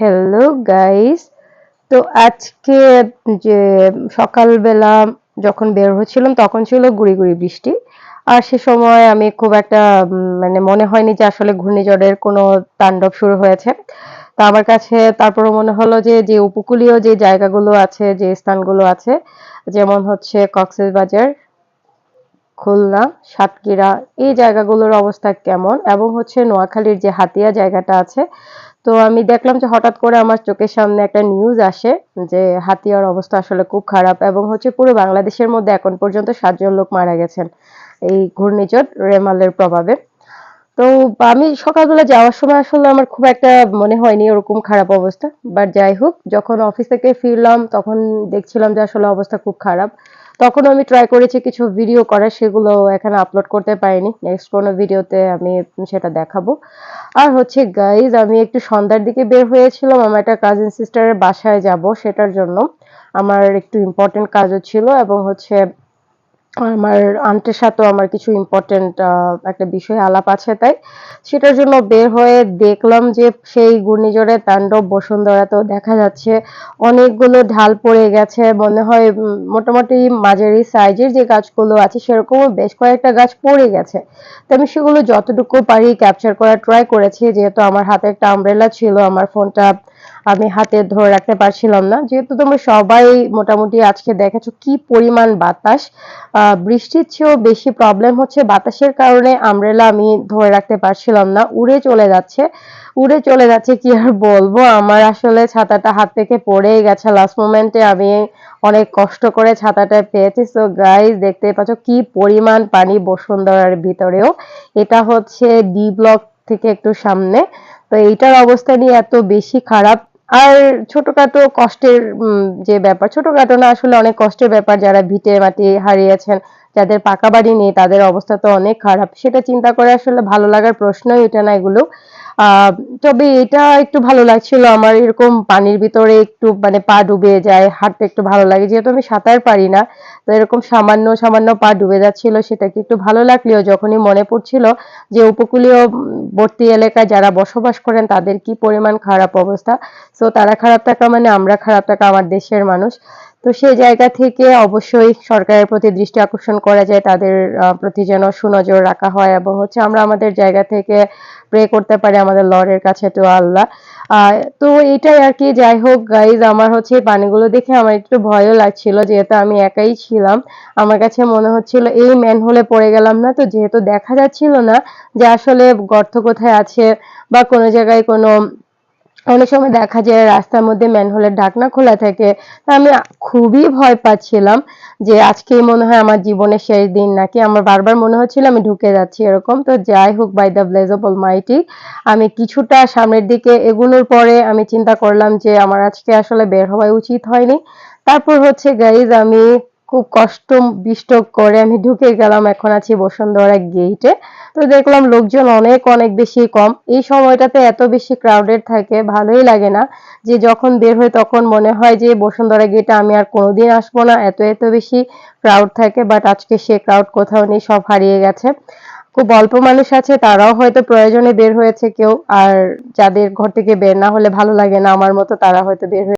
Hello guys তো আজকে যে সকালবেলা যখন বের হচ্ছিলাম, তখন ছিল গুড়ি গুড়ি বৃষ্টি। আর সে সময় আমি খুব একটা মানে মনে হয়নি যে আসলে ঘূর্ণিঝড়ের কোনো তাণ্ডব শুরু হয়েছে। তা আমার কাছে তারপরে মনে হলো যে যে উপকূলীয় যে জায়গাগুলো আছে, যে স্থানগুলো আছে, যেমন হচ্ছে কক্সবাজার খুলনা, সাতক্ষীরা, এই জায়গাগুলোর অবস্থা কেমন? এবং হচ্ছে নোয়াখালীর যে হাতিয়া জায়গাটা আছে তো আমি দেখলাম যে হঠাৎ করে আমার চোখের সামনে একটা নিউজ আসে যে হাতিয়ার অবস্থা আসলে খুব খারাপ এবং হচ্ছে পুরো বাংলাদেশের মধ্যে এখন পর্যন্ত সাতজন লোক মারা গেছেন এই ঘূর্ণিঝড় রেমালের প্রভাবে। তো আমি সকালবেলা যাওয়ার সময় আসলে আমার খুব একটা মনে হয়নি ওরকম খারাপ অবস্থা। বাট যাই হোক, যখন অফিস থেকে ফিরলাম তখন দেখছিলাম যে আসলে অবস্থা খুব খারাপ। তখন আমি ট্রাই করেছি কিছু ভিডিও করার, সেগুলো এখানে আপলোড করতে পারিনি। নেক্সট কোনো ভিডিওতে আমি সেটা দেখাবো। আর হচ্ছে গাইজ আমি একটু সন্ধ্যার দিকে বের হয়েছিলাম। আমার একটা কাজিন সিস্টারের বাসায় যাব, সেটার জন্য আমার একটু ইম্পর্টেন্ট কাজও ছিল এবং হচ্ছে আমার আন্টের সাথেও আমার কিছু ইম্পর্টেন্ট একটা বিষয় আলাপ আছে তাই। সেটার জন্য বের হয়ে দেখলাম যে সেই ঘূর্ণিঝড়ের তাণ্ডব বসুন্ধরাতেও দেখা যাচ্ছে। অনেকগুলো ঢাল পড়ে গেছে, মনে হয় মোটামুটি মাঝারি সাইজের যে গাছগুলো আছে সেরকমও বেশ কয়েকটা গাছ পড়ে গেছে। তো আমি সেগুলো যতটুকু পারি ক্যাপচার করার ট্রাই করেছি, যেহেতু আমার হাতে একটা আমব্রেলা ছিল, আমার ফোনটা আমি হাতে ধরে রাখতে পারছিলাম না। যেহেতু তোমরা সবাই মোটামুটি আজকে দেখেছ কি পরিমাণ বাতাস বৃষ্টির চেয়েও বেশি প্রবলেম হচ্ছে বাতাসের কারণে আমব্রেলা আমি ধরে রাখতে পারছিলাম না। উড়ে চলে যাচ্ছে। উড়ে চলে যাচ্ছে কি আর বলব? আমার আসলে ছাতাটা হাত থেকে পড়েই গেছে। লাস্ট মোমেন্টে আমি অনেক কষ্ট করে ছাতাটা পেয়েছি। সো গাইজ দেখতে পাচ্ছ কি পরিমাণ পানি বসুন্ধরার ভিতরেও। এটা হচ্ছে ডি ব্লক থেকে একটু সামনে। তো এইটার অবস্থা নিয়ে এত বেশি খারাপ। আর ছোটখাটো কষ্টের যে ব্যাপার, ছোটখাটো না, আসলে অনেক কষ্টের ব্যাপার যারা ভিটে মাটি হারিয়েছেন যাদের পাকা বাড়ি নেই, তাদের অবস্থা তো অনেক খারাপ। সেটা চিন্তা করে আসলে ভালো লাগার প্রশ্নই এটা না এগুলো। তবে এটা একটু ভালো লাগছিল আমার এরকম পানির ভিতরে একটু মানে পা ডুবে যায়, হাঁটতে একটু ভালো লাগে। যেহেতু আমি সাঁতার পারি না, তো এরকম সামান্য সামান্য পা ডুবে যাচ্ছিল, সেটাকে একটু ভালো লাগলেও যখনই মনে পড়ছিল যে উপকূলীয় বর্তী এলাকায় যারা বসবাস করেন, তাদের কি পরিমাণ খারাপ অবস্থা। সো তারা খারাপ থাকা মানে আমরা খারাপ থাকা আমার দেশের মানুষ। তো সেই জায়গা থেকে অবশ্যই সরকারের প্রতি দৃষ্টি আকর্ষণ করা যায়, তাদের প্রতি যেন সুনজর রাখা হয় এবং হচ্ছে আমরা আমাদের জায়গা থেকে প্রে করতে পারি আমাদের লর্ডের কাছে তো আল্লাহ। তো এটাই আর কি, যাই হোক গাইজ আমার হচ্ছে পানিগুলো দেখে আমার একটু ভয়ও লাগছিল, যেহেতু আমি একাই ছিলাম। আমার কাছে মনে হচ্ছিল এই ম্যান হলে পড়ে গেলাম না, তো যেহেতু দেখা যাচ্ছিল না যে আসলে গর্ত কোথায় আছে বা কোনো জায়গায় কোনো অনেক সময় দেখা যায় রাস্তার মধ্যে ম্যানহোলের ঢাকনা খোলা থাকে আমি খুবই ভয় পাচ্ছিলাম যে আজকেই মনে হয় আমার জীবনের শেষ দিন নাকি আমার বারবার মনে হচ্ছিল আমি ঢুকে যাচ্ছি এরকম। তো যাই হোক by the blaze of mighty আমি কিছুটা সামনের দিকে এগুলোর পরে আমি চিন্তা করলাম যে আমার আজকে আসলে বের হওয়া উচিত হয়নি। তারপর হচ্ছে গাইজ আমি খুব কষ্ট বিষ্ট করে আমি ঢুকে গেলাম। এখন আছি বসুন্ধরা গেইটে তো দেখলাম লোকজন অনেক অনেক বেশি কম। এই সময়টাতে এত বেশি ক্রাউডেড থাকে, ভালোই লাগে না। যে যখন বের হয় তখন মনে হয় যে বসুন্ধরা গেটে আমি আর কোনোদিন আসব না। এত এত বেশি ক্রাউড থাকে বাট আজকে সে ক্রাউড কোথাও নেই, সব হারিয়ে গেছে। খুব অল্প মানুষ আছে, তারাও হয়তো প্রয়োজনে বের হয়েছে কেউ। আর যাদের ঘর থেকে বের না হলে ভালো লাগে না আমার মতো, তারা হয়তো বের হয়ে